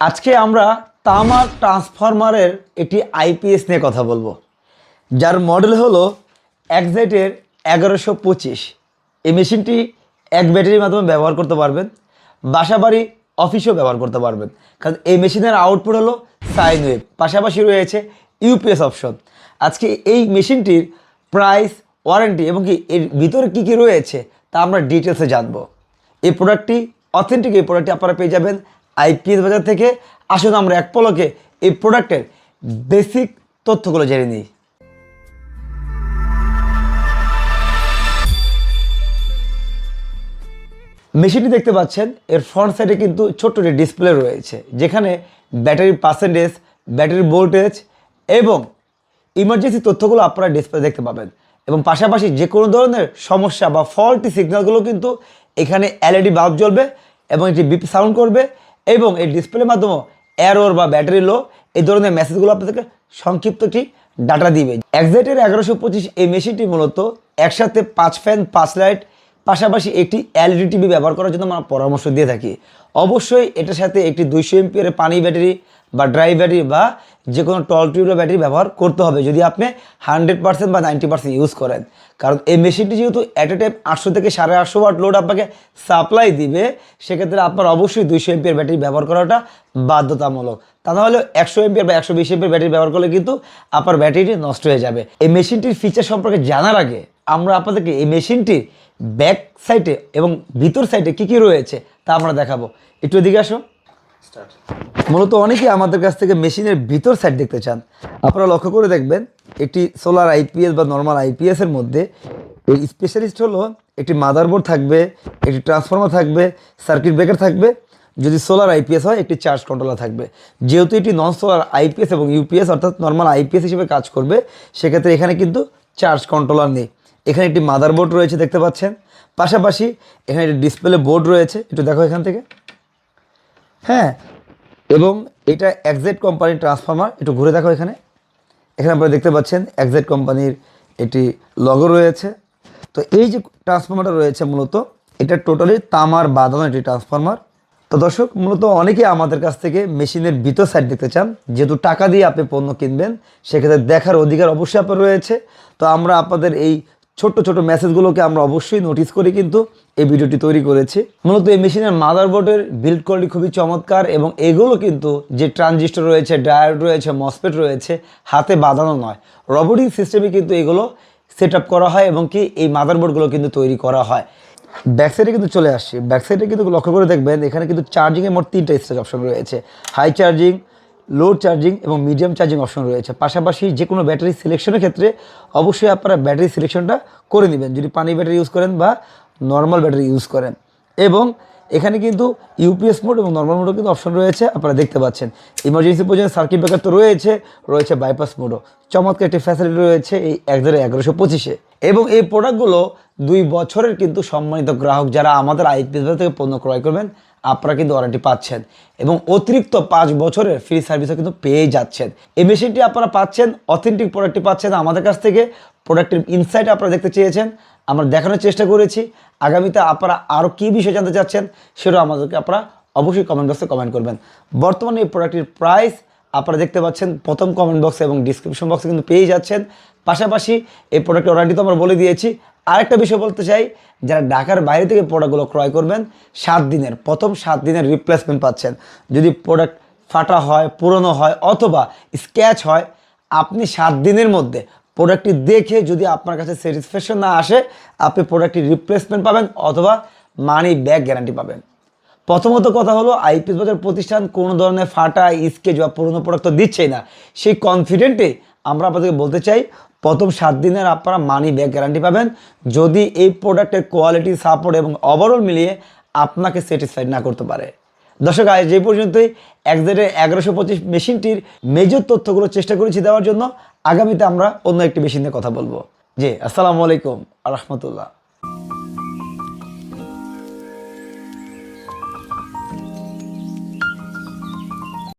আজকে আমরা তামার ট্রান্সফরমারের একটি আইপিএস নিয়ে কথা বলব, যার মডেল হলো একজেটের এগারোশো পঁচিশ। এই মেশিনটি এক ব্যাটারির মাধ্যমে ব্যবহার করতে পারবেন, বাসাবাড়ি, অফিসেও ব্যবহার করতে পারবেন। কারণ এই মেশিনের আউটপুট হলো সাইন ওয়েভ পাশাপাশি রয়েছে ইউপিএস অপশন আজকে এই মেশিনটির প্রাইস ওয়ারেন্টি এবং কি এর ভিতরে কী কী রয়েছে তা আমরা ডিটেলসে জানব। এই প্রোডাক্টটি অথেন্টিক এই প্রোডাক্টটি আপনারা পেয়ে যাবেন আইপিএস বাজার থেকে আসুন আমরা এক পলকে এই প্রোডাক্টের বেসিক তথ্যগুলো জেনে নিই। মেশিনটি দেখতে পাচ্ছেন, এর ফ্রন্ট সাইডে কিন্তু ছোট্ট একটি ডিসপ্লে রয়েছে, যেখানে ব্যাটারির পার্সেন্টেজ ব্যাটারি ভোল্টেজ এবং ইমার্জেন্সি তথ্যগুলো আপনারা ডিসপ্লে দেখতে পাবেন এবং পাশাপাশি যে কোনো ধরনের সমস্যা বা ফল্টি সিগন্যালগুলো কিন্তু এখানে এলইডি বাল্ব জ্বলবে এবং এটি বিপি সাউন্ড করবে এবং এই ডিসপ্লের মাধ্যমেও এরোর বা ব্যাটারি লো এই ধরনের মেসেজগুলো আপনাদেরকে সংক্ষিপ্ত একটি ডাটা দিবে। একজেটের এগারোশো পঁচিশ এই মেশিনটি মূলত একসাথে পাঁচ ফ্যান পাঁচ লাইট পাশাপাশি একটি এলইডি টিভি ব্যবহার করার জন্য আমরা পরামর্শ দিয়ে থাকি। অবশ্যই এটার সাথে একটি দুইশো এমপিয়ারের পানি ব্যাটারি বা ড্রাই ব্যাটারি বা যে কোনো টল টিউবের ব্যাটারি ব্যবহার করতে হবে যদি আপনি হান্ড্রেড পার্সেন্ট বা নাইনটি পার্সেন্ট ইউজ করেন। কারণ এই মেশিনটি যেহেতু অ্যাট এ টাইম আটশো থেকে সাড়ে আটশো ওয়াট লোড আপনাকে সাপ্লাই দিবে, সেক্ষেত্রে আপনার অবশ্যই দুইশো এমপিয়ার ব্যাটারি ব্যবহার করাটা বাধ্যতামূলক। তা নাহলে একশো এমপিয়ার বা একশো বিশ এমপিয়ার ব্যাটারি ব্যবহার করলে কিন্তু আপনার ব্যাটারিটি নষ্ট হয়ে যাবে। এই মেশিনটির ফিচার সম্পর্কে জানার আগে আমরা আপনাদেরকে এই মেশিনটির ব্যাক সাইডে এবং ভিতর সাইডে কী কী রয়েছে তা আমরা দেখাবো। একটু এদিকে আসো। মূলত অনেকেই আমাদের কাছ থেকে মেশিনের ভিতর সাইড দেখতে চান। আপনারা লক্ষ্য করে দেখবেন একটি সোলার আইপিএস বা নর্মাল আইপিএস এর মধ্যে এই স্পেশালিস্ট হলো একটি মাদারবোর্ড থাকবে একটি ট্রান্সফর্মার থাকবে সার্কিট ব্রেকার থাকবে যদি সোলার আইপিএস হয় একটি চার্জ কন্ট্রোলার থাকবে। যেহেতু এটি নন সোলার আইপিএস এবং ইউপিএস অর্থাৎ নর্মাল আইপিএস হিসেবে কাজ করবে সেক্ষেত্রে এখানে কিন্তু চার্জ কন্ট্রোলার নেই। এখানে একটি মাদারবোর্ড রয়েছে দেখতে পাচ্ছেন। পাশাপাশি এখানে একটি ডিসপ্লে বোর্ড রয়েছে। একটু দেখো এখান থেকে। হ্যাঁ এবং এটা একজেট কোম্পানির ট্রান্সফর্মার একটু ঘুরে দেখো এখানে। এখানে আপনারা দেখতে পাচ্ছেন একজেট কোম্পানির একটি লগো রয়েছে। তো এই যে ট্রান্সফর্মারটা রয়েছে মূলত, এটা টোটালি তামার বাঁধানো একটি ট্রান্সফর্মার তো দর্শক, মূলত অনেকে আমাদের কাছ থেকে মেশিনের ভিতর সাইড দেখতে চান। যেহেতু টাকা দিয়ে আপনি পণ্য কিনবেন, সেক্ষেত্রে দেখার অধিকার অবশ্যই আপনার রয়েছে। তো আমরা আপনাদের এই ছোট্ট ছোট মেসেজগুলোকে আমরা অবশ্যই নোটিস করে কিন্তু এই ভিডিওটি তৈরি করেছি। মূলত এই মেশিনের মাদারবোর্ডের বিল্ড কোয়ালিটি খুবই চমৎকার এবং এগুলো কিন্তু যে ট্রানজিস্টর রয়েছে ডায়োড রয়েছে মসপেট রয়েছে, হাতে বাঁধানো নয়। রবোটিক সিস্টেমে কিন্তু এগুলো সেট করা হয় এবং কি এই মাদারবোর্ডগুলো কিন্তু তৈরি করা হয়। ব্যাক সাইডে কিন্তু চলে আসছি। ব্যাক সাইডে কিন্তু লক্ষ্য করে দেখবেন এখানে কিন্তু চার্জিংয়ের মোট তিনটা স্টেজ অপশন রয়েছে। হাই চার্জিং লো চার্জিং এবং মিডিয়াম চার্জিং অপশন রয়েছে। পাশাপাশি যে কোনো ব্যাটারি সিলেকশনের ক্ষেত্রে অবশ্যই আপনারা ব্যাটারি সিলেকশনটা করে নেবেন। যদি পানি ব্যাটারি ইউজ করেন বা নর্মাল ব্যাটারি ইউজ করেন। এবং এখানে কিন্তু ইউপিএস মোড এবং নর্মাল মোডও কিন্তু অপশন রয়েছে, আপনারা দেখতে পাচ্ছেন। ইমার্জেন্সি পর্যন্ত সার্কিট ব্রেকার তো রয়েছে রয়েছে বাইপাস মোডও চমৎকার একটি ফ্যাসিলিটি রয়েছে এই এক হাজার এগারোশো পঁচিশে। এবং এই প্রোডাক্টগুলো দুই বছরের কিন্তু সম্মানিত গ্রাহক যারা আমাদের আইপিএস থেকে পণ্য ক্রয় করবেন, আপনারা কিন্তু ওয়ারেন্টি পাচ্ছেন এবং অতিরিক্ত পাঁচ বছরের ফ্রি সার্ভিসও কিন্তু পেয়ে যাচ্ছেন। এই মেশিনটি আপনারা পাচ্ছেন অথেন্টিক প্রোডাক্টটি পাচ্ছেন আমাদের কাছ থেকে। প্রোডাক্টের ইনসাইট আপনারা দেখতে চেয়েছেন, আমরা দেখানোর চেষ্টা করেছি। আগামীতে আপনারা আরও কী বিষয় জানতে চাচ্ছেন, সেটাও আমাদেরকে আপনারা অবশ্যই কমেন্ট বক্সে কমেন্ট করবেন। বর্তমানে এই প্রোডাক্টটির প্রাইস আপনারা দেখতে পাচ্ছেন প্রথম কমেন্ট বক্সে এবং ডিসক্রিপশন বক্সে কিন্তু পেয়ে যাচ্ছেন। পাশাপাশি এই প্রোডাক্টের ওয়ারেন্টি তো আমরা বলে দিয়েছি। আরেকটা বিষয় বলতে চাই, যারা ঢাকার বাইরে থেকে প্রোডাক্টগুলো ক্রয় করবেন, সাত দিনের, প্রথম সাত দিনের রিপ্লেসমেন্ট পাচ্ছেন। যদি প্রোডাক্ট ফাটা হয়, পুরনো হয়, অথবা স্ক্যাচ হয়, আপনি সাত দিনের মধ্যে প্রোডাক্টটি দেখে যদি আপনার কাছে স্যাটিসফ্যাকশন না আসে, আপনি প্রোডাক্টটি রিপ্লেসমেন্ট পাবেন অথবা মানি ব্যাক গ্যারান্টি পাবেন। প্রথমত কথা হলো আইপিএস বাজার প্রতিষ্ঠান কোনো ধরনের ফাটা, স্কেচ বা পুরনো প্রোডাক্ট তো দিচ্ছেই না। সেই কনফিডেন্টে আমরা আপনাদেরকে বলতে চাই, প্রথম সাত দিনের আপনারা মানি ব্যাক গ্যারান্টি পাবেন। যদি এই প্রোডাক্টের কোয়ালিটি সাপোর্ট এবং ওভারঅল মিলিয়ে আপনাকে স্যাটিসফাইড না করতে পারে। দর্শক, আজ যে পর্যন্তই। একজেটের এগারোশো পঁচিশ মেশিনটির মেজর তথ্যগুলো চেষ্টা করেছি দেওয়ার জন্য। আগামীতে আমরা অন্য একটি মেশিন নিয়ে কথা বলব। জি, আসসালামু আলাইকুম আ রহমতুল্লাহ।